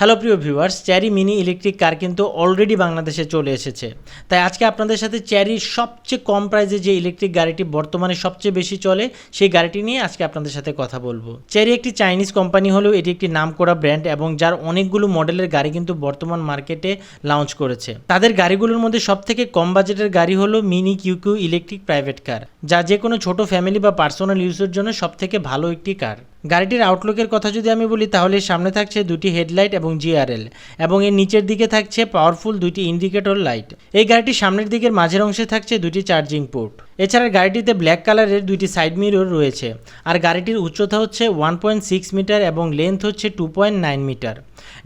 Hello প্রিয় viewers Chery mini electric car কিন্তু already বাংলাদেশে চলে এসেছে। তাই আজকে আপনাদের সাথে চ্যারির সবচেয়ে কম প্রাইসে যে ইলেকট্রিক গাড়িটি বর্তমানে সবচেয়ে বেশি চলে, সেই গাড়িটি নিয়ে আজকে আপনাদের সাথে কথা বলব। চ্যারি একটি চাইনিজ কোম্পানি হলেও এটি একটি নাম করা ব্র্যান্ড এবং যার অনেকগুলো মডেলের গাড়ি কিন্তু বর্তমান মার্কেটে লঞ্চ করেছে। তাদের গাড়িগুলোর মধ্যে সবথেকে কম বাজেটের গাড়ি হলো mini QQ electric private car যা যে কোনো ছোট ফ্যামিলি বা পার্সোনাল ইউজের জন্য সবথেকে ভালো একটি কার গাড়িটির আউটলুকের কথা যদি আমি বলি, তাহলে সামনে থাকছে দুটি হেডলাইট এবং জিআরএল এবং এর নিচের দিকে থাকছে পাওয়ারফুল দুটি ইন্ডিকেটর লাইট এই গাড়িটির সামনের দিকের মাঝের অংশে থাকছে দুটি চার্জিং পোর্ট এছাড়া গাড়িটিতে ব্ল্যাক কালারের দুইটি সাইড মিরর রয়েছে আর গাড়িটির উচ্চতা হচ্ছে ওয়ান পয়েন্ট সিক্স মিটার এবং লেন্থ হচ্ছে টু পয়েন্ট নাইন মিটার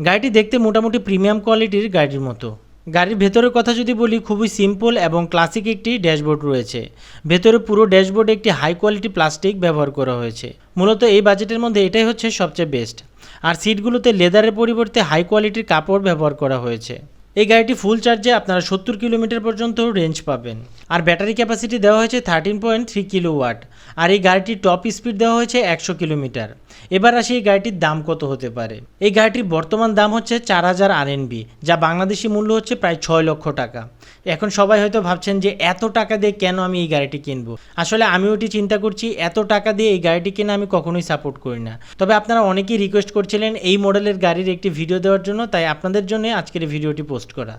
গাড়িটি দেখতে মোটামুটি প্রিমিয়াম কোয়ালিটির গাড়ির মতো। গাড়ির ভেতরের কথা যদি বলি, খুবই সিম্পল এবং ক্লাসিক একটি ড্যাশবোর্ড রয়েছে। ভেতরে পুরো ড্যাশবোর্ডে একটি হাই কোয়ালিটি প্লাস্টিক ব্যবহার করা হয়েছে। মূলত এই বাজেটের মধ্যে এটাই হচ্ছে সবচেয়ে বেস্ট আর সিটগুলোতে লেদারের পরিবর্তে হাই কোয়ালিটির কাপড় ব্যবহার করা হয়েছে। এই গাড়িটি ফুল চার্জে আপনারা সত্তর কিলোমিটার পর্যন্ত রেঞ্জ পাবেন। আর ব্যাটারি ক্যাপাসিটি দেওয়া হয়েছে thirteen point three kilowatt আর এই গাড়িটির টপ স্পিড দেওয়া হয়েছে একশো কিলোমিটার। এবার আসি এই গাড়িটির দাম কত হতে পারে। এই গাড়িটির বর্তমান দাম হচ্ছে চার হাজার আরএনবি যা বাংলাদেশি মূল্য হচ্ছে প্রায় ছয় লক্ষ টাকা। এখন সবাই হয়তো ভাবছেন যে এত টাকা দিয়ে কেন আমি এই গাড়িটি কিনবো? আসলে আমি ওটি চিন্তা করছি, এত টাকা দিয়ে এই গাড়িটি কিনে আমি কখনোই সাপোর্ট করি না। তবে আপনারা অনেকেই রিকোয়েস্ট করছিলেন এই মডেলের গাড়ির একটি ভিডিও দেওয়ার জন্য, তাই আপনাদের জন্য আজকের ভিডিওটি ভিডিওটি পোস্ট করা।